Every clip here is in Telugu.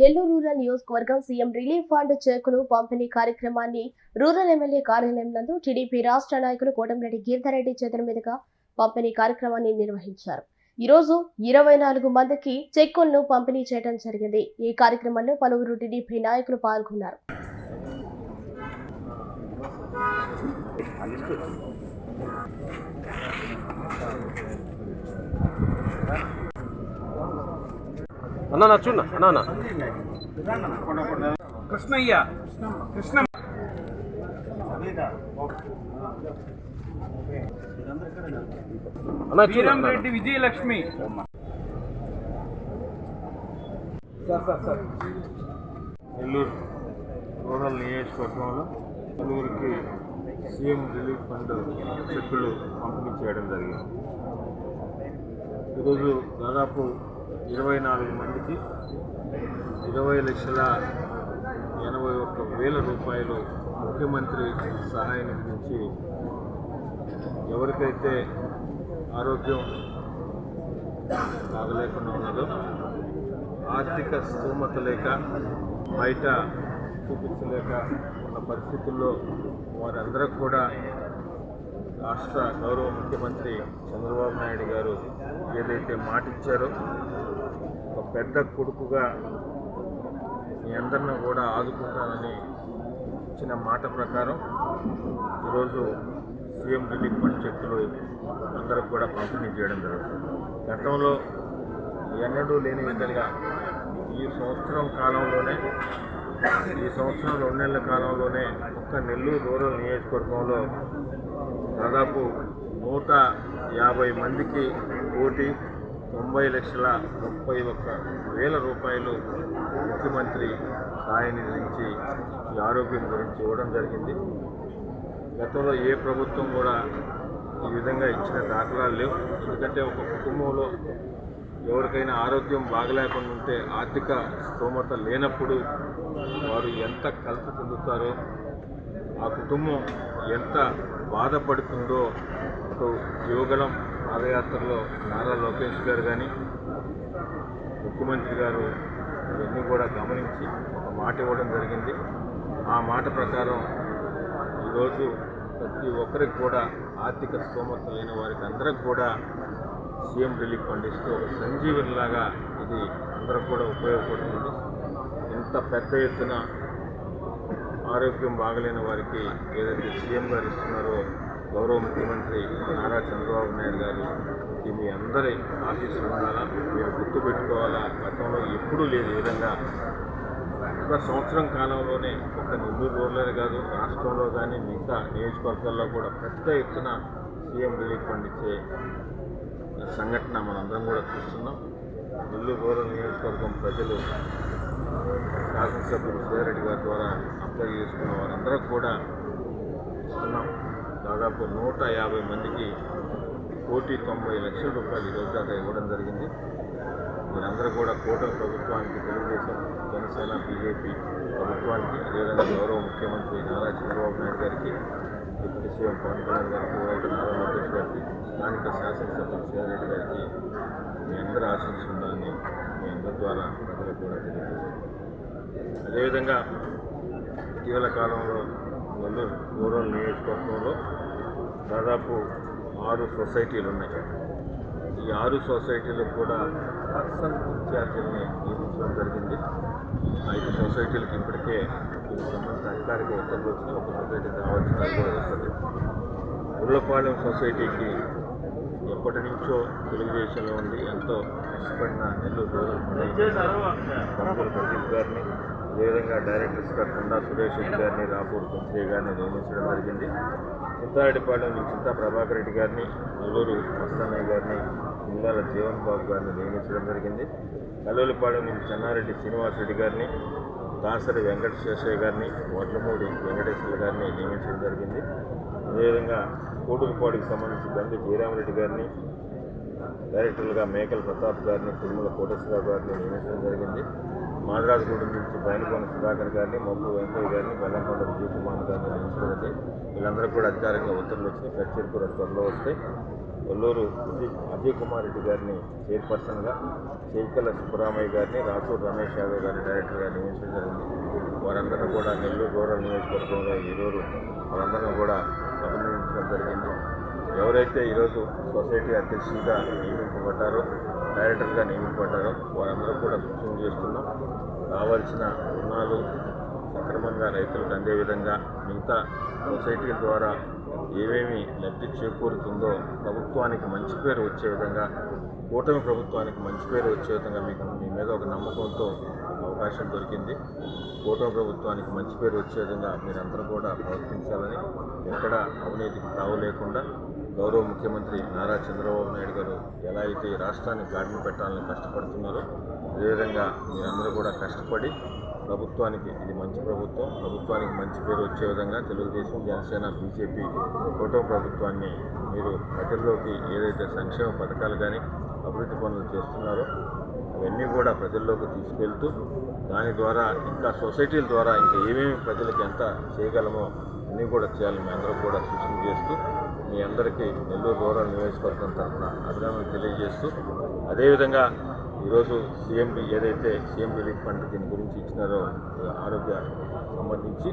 నెల్లూరు రూరల్ నియోజకవర్గం సీఎం రిలీఫ్ ఫండ్ చెక్కులు పంపిణీ కార్యక్రమాన్ని రూరల్ ఎమ్మెల్యే కార్యాలయం నందు టీడీపీ రాష్ట్ర నాయకులు కోటంరెడ్డి గీర్ధారెడ్డి చేతుల మీదుగా పంపిణీ కార్యక్రమాన్ని నిర్వహించారు. ఈ రోజు ఇరవై నాలుగు మందికి చెక్కులను పంపిణీ చేయడం జరిగింది. ఈ కార్యక్రమంలో పలువురు టీడీపీ నాయకులు పాల్గొన్నారు. అన్న నా చూడ అన్న అన్న. కృష్ణయ్య. కృష్ణ వీరం రెడ్డి విజయలక్ష్మి. నెల్లూరు రూరల్ నియోజకవర్గంలో పలువురికి సీఎం రిలీఫ్ ఫండ్ చెక్కులు పంపిణీ చేయడం జరిగింది. ఈరోజు దాదాపు ఇరవై నాలుగు మందికి ఇరవై లక్షల ఎనభై ఒక్క వేల రూపాయలు ముఖ్యమంత్రి సహాయం నుంచి ఎవరికైతే ఆరోగ్యం బాగలేకుండా ఉన్నదో ఆర్థిక స్థూమత లేక బయట చూపించలేక ఉన్న పరిస్థితుల్లో వారందరూ కూడా రాష్ట్ర గౌరవ ముఖ్యమంత్రి చంద్రబాబు నాయుడు గారు ఏదైతే మాట ఇచ్చారో ఒక పెద్ద కొడుకుగా మీ అందరిని కూడా ఆదుకుంటానని ఇచ్చిన మాట ప్రకారం ఈరోజు సీఎం రిలీఫ్ ఫండ్ చెక్కులు అందరికి కూడా పంపిణీ చేయడం జరుగుతుంది. గతంలో ఎన్నడూ లేని విధంగా ఈ సంవత్సరం కాలంలోనే ఈ సంవత్సరం రెండు నెలల కాలంలోనే ఒక్క నెల్లూరు రూరల్ నియోజకవర్గంలో దాదాపు నూట యాభై మందికి కోటి తొంభై లక్షల ముప్పై ఒక్క వేల రూపాయలు ముఖ్యమంత్రి సహాయ నుంచి ఈ ఆరోగ్యం గురించి ఇవ్వడం జరిగింది. గతంలో ఏ ప్రభుత్వం కూడా ఈ విధంగా ఇచ్చిన దాఖలాలు లేవు. ఎందుకంటే ఒక కుటుంబంలో ఎవరికైనా ఆరోగ్యం బాగలేకుండా ఉంటే ఆర్థిక స్తోమత లేనప్పుడు వారు ఎంత కలత చెందుతారో ఆ కుటుంబం ఎంత బాధపడుతుందో అటు పాదయాత్రలో నారా లోకేష్ గారు కానీ ముఖ్యమంత్రి గారు ఇవన్నీ కూడా గమనించి ఒక మాట ఇవ్వడం జరిగింది. ఆ మాట ప్రకారం ఈరోజు ప్రతి ఒక్కరికి కూడా ఆర్థిక స్తోమత లేని వారికి అందరికి కూడా సీఎం రిలీఫ్ ఫండ్ ఇస్తూ సంజీవనిలాగా ఇది అందరికి కూడా ఉపయోగపడుతుంది. ఇంత పెద్ద ఎత్తున ఆరోగ్యం బాగలేని వారికి ఏదైతే సీఎం గారు ఇస్తున్నారో గౌరవ ముఖ్యమంత్రి నారా చంద్రబాబు నాయుడు గారు ఇది మీ అందరి ఆఫీసులు ఉండాలా మీరు గుర్తుపెట్టుకోవాలా? గతంలో ఎప్పుడూ లేదు విధంగా ఒక సంవత్సరం కాలంలోనే ఒక నెల్లూరు రోడ్లనే కాదు రాష్ట్రంలో కానీ మిగతా నియోజకవర్గాల్లో కూడా పెద్ద ఎత్తున సీఎం రిలీఫ్ ఫండ్ ఇచ్చే సంఘటన మనందరం కూడా చూస్తున్నాం. నెల్లూరు రూరల్ నియోజకవర్గం ప్రజలు శాసనసభ్యులు సుధారెడ్డి గారి ద్వారా అప్లై చేసుకున్న వారందరూ కూడా ఇస్తున్నాం. దాదాపు నూట యాభై మందికి కోటి తొంభై లక్షల రూపాయలు ఈరోజు దాకా ఇవ్వడం జరిగింది. మీరందరూ కూడా కూటమి ప్రభుత్వానికి తెలుగుదేశం జనసేన బీజేపీ ప్రభుత్వానికి అదేవిధంగా గౌరవ ముఖ్యమంత్రి నారా చంద్రబాబు నాయుడు గారికి డిప్యూటీ సీఎం పవన్ కళ్యాణ్ గారికి నారా లోకేష్ గారికి స్థానిక శాసనసభ్యులు శివారెడ్డి గారికి మీ అందరూ ఆశిస్తుందని మీ అందరి ద్వారా ప్రజలకు కూడా తెలియజేశారు అదేవిధంగా ఇటీవల కాలంలో నెల్లూరు రూరల్ నియోజకవర్గంలో దాదాపు ఆరు సొసైటీలు ఉన్నాయి ఈ ఆరు సొసైటీలకు కూడా పర్సన్ ఇన్ఛార్జీలని నియమించడం జరిగింది. ఐదు సొసైటీలకు ఇప్పటికే సంబంధించిన అధికారిక ఉత్తర్వులు వచ్చిన ఒక సొసైటీ రావాల్సిన కూడా వస్తుంది ఉర్లపాలెం సొసైటీకి ఎప్పటి నుంచో తెలుగుదేశంలో ఉండి ఎంతో కష్టపడిన నెల్లూరు ప్రదీప్ గారిని అదేవిధంగా డైరెక్టర్స్గా కొండా సురేష్ రెడ్డి గారిని రాపూర్ కుంత్రి గారిని నియమించడం జరిగింది. చింతారెడ్డిపాళెం నుంచి చింతా ప్రభాకర్ రెడ్డి గారిని నెల్లూరు మస్తానయ్య గారిని నిల్లాల జీవన్ బాబు గారిని నియమించడం జరిగింది. కల్లూరిపాలెం నుంచి చెన్నారెడ్డి శ్రీనివాస్ రెడ్డి గారిని దాసరి వెంకట శేషయ్య గారిని వడ్లమూడి వెంకటేశ్వర గారిని నియమించడం జరిగింది. అదేవిధంగా కోటూరుపాడికి సంబంధించి గంగి జయరామరెడ్డి గారిని డైరెక్టర్లుగా మేకల ప్రతాప్ గారిని తిరుమల కోటేశ్వరరావు గారిని నియమించడం జరిగింది. మాదరాజగూడెం నుంచి బయలుకోన సుధాకర్ గారిని మబ్బు వెంకయ్య గారిని బెల్లంకొండ విజయ్ కుమార్ గారిని నియమించడం జరిగింది. వీళ్ళందరూ కూడా అధికారికంగా ఉత్తర్వులు వచ్చినాయి. ప్రత్యేక త్వరలో వస్తాయి. కొల్లూరు అజయ్ అజయ్ కుమార్ రెడ్డి గారిని చైర్పర్సన్గా చేకల సుబ్బరామయ్య గారిని రాసూర్ రమేష్ యాదవ్ గారిని డైరెక్టర్గా నియమించడం జరిగింది. వారందరూ కూడా నెల్లూరు రూరల్ నియోజకవర్గంలో ఈరోజు వారందరూ కూడా అభినందించడం జరిగింది. ఎవరైతే ఈరోజు సొసైటీ అధ్యక్షులుగా నియమింపబడ్డారో డైరెక్టర్గా నియమింపబడ్డారో వారందరూ కూడా సూచన చేస్తున్నాం. కావాల్సిన రుణాలు సక్రమంగా రైతులకు అందే విధంగా మిగతా సొసైటీల ద్వారా ఏమేమి లబ్ధి చేకూరుతుందో ప్రభుత్వానికి మంచి పేరు వచ్చే విధంగా కూటమి ప్రభుత్వానికి మంచి పేరు వచ్చే విధంగా మీకు మీ మీద ఒక నమ్మకంతో అవకాశం దొరికింది. కూటమి ప్రభుత్వానికి మంచి పేరు వచ్చే విధంగా మీరందరూ కూడా ప్రవర్తించాలని ఎక్కడ అవినీతికి తావు లేకుండా గౌరవ ముఖ్యమంత్రి నారా చంద్రబాబు నాయుడు గారు ఎలా అయితే రాష్ట్రానికి రాష్ట్రాన్ని గాడిన పెట్టాలని కష్టపడుతున్నారో అదేవిధంగా మీరందరూ కూడా కష్టపడి ప్రభుత్వానికి ఇది మంచి ప్రభుత్వం. ప్రభుత్వానికి మంచి పేరు వచ్చే విధంగా తెలుగుదేశం జనసేన బీజేపీ కూటమి ప్రభుత్వాన్ని మీరు ప్రజల్లోకి ఏదైతే సంక్షేమ పథకాలు కానీ అభివృద్ధి పనులు చేస్తున్నారో అవన్నీ కూడా ప్రజల్లోకి తీసుకెళ్తూ దాని ద్వారా ఇంకా సొసైటీల ద్వారా ఇంకా ఏమేమి ప్రజలకు ఎంత చేయగలమో అన్నీ కూడా చేయాలి మీ అందరూ కూడా సూచన చేస్తూ మీ అందరికీ నెల్లూరు రూరల్ నియోజకవర్గం తరఫున అభినందనలు తెలియజేస్తూ అదేవిధంగా ఈరోజు సీఎంపీ ఏదైతే సీఎం రిలీఫ్ ఫండ్ దీని గురించి ఇచ్చినారో ఆరోగ్య సంబంధించి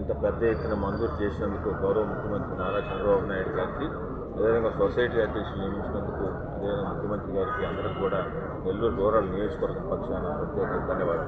ఇంత పెద్ద ఎత్తున మంజూరు చేసినందుకు గౌరవ ముఖ్యమంత్రి నారా చంద్రబాబు నాయుడు గారికి అదేవిధంగా సొసైటీ అధ్యక్షులు నియమించినందుకు అదేవిధంగా ముఖ్యమంత్రి గారికి అందరికీ కూడా నెల్లూరు రూరల్ నియోజకవర్గం పక్షాన ప్రత్యేక ధన్యవాదాలు.